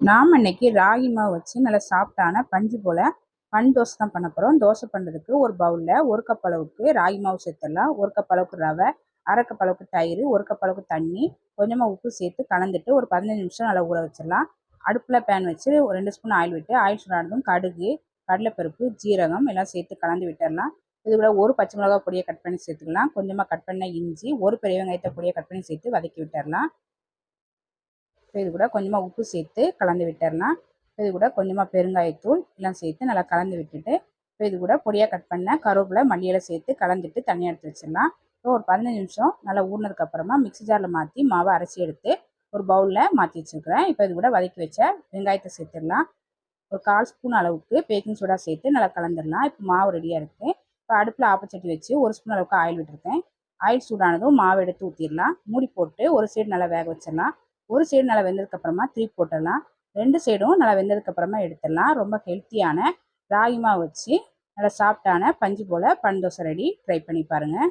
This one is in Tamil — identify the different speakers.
Speaker 1: நாம் இன்னைக்கு ராகி மாவு வச்சு நல்லா சாஃப்டான பஞ்சு போல் பன் தோசை தான் பண்ண போகிறோம் தோசை பண்ணுறதுக்கு ஒரு பவுலில் ஒரு கப் அளவுக்கு ராகி மாவு சேர்த்துடலாம். ஒரு கப் அளவுக்கு ரவை அரை கப் அளவுக்கு தயிர் ஒரு கப் அளவுக்கு தண்ணி கொஞ்சமாக உப்பு சேர்த்து கலந்துட்டு ஒரு பதினஞ்சு நிமிஷம் நல்லா ஊற வச்சிடலாம். அடுப்பில் பேன் வச்சு ஒரு ரெண்டு ஸ்பூன் ஆயில் விட்டு ஆயில் சூடானதும் கடுகு கடலைப்பருப்பு ஜீரகம் எல்லாம் சேர்த்து கலந்து விட்டுடலாம். இது கூட ஒரு பச்சை மிளகா பொடியை கட் பண்ணி சேர்த்துக்கலாம். கொஞ்சமாக கட் பண்ண இஞ்சி ஒரு பெரிய வெங்காயத்தை பொடியை கட் பண்ணி சேர்த்து வதக்கி விட்டுடலாம். இப்போ இது கூட கொஞ்சமாக உப்பு சேர்த்து கலந்து விட்டுறலாம் இப்போ இது கூட கொஞ்சமாக பெருங்காயத்தூள் எல்லாம் சேர்த்து நல்லா கலந்து விட்டுட்டு இப்போ இது கூட பொடியாக கட் பண்ண கருவேப்பிலை மல்லியில் சேர்த்து கலந்துட்டு தனியாக எடுத்து வச்சிடலாம். இப்போ ஒரு பதினஞ்சு நிமிஷம் நல்லா ஊறினதுக்கப்புறமா மிக்ஸி ஜாரில் மாற்றி மாவை அரைச்சி எடுத்து ஒரு பவுலில் மாற்றி வச்சுருக்கிறேன். இப்போ இது கூட வதக்கி வச்ச வெங்காயத்தை சேர்த்துடலாம். ஒரு கால் ஸ்பூன் அளவுக்கு பேக்கிங் சோடா சேர்த்து நல்லா கலந்துடலாம். இப்போ மாவு ரெடியாக இருக்குது இப்போ அடுப்பில் ஆப்பச்சட்டி வச்சு ஒரு ஸ்பூன் அளவுக்கு ஆயில் விட்டுருக்கேன். ஆயில் சூடானதும் மாவு எடுத்து ஊற்றிடலாம் மூடி போட்டு ஒரு சைடு நல்லா வேக வச்சிடலாம். ஒரு சைடு நல்லா வெந்ததுக்கப்புறமா திருப்பி போட்டுடலாம். ரெண்டு சைடும் நல்லா வெந்ததுக்கப்புறமா எடுத்துடலாம். ரொம்ப ஹெல்த்தியான ராகி மாவு வச்சு நல்லா சாஃப்டான பஞ்சு போல் பன் தோசை ரெடி ட்ரை பண்ணி பாருங்கள்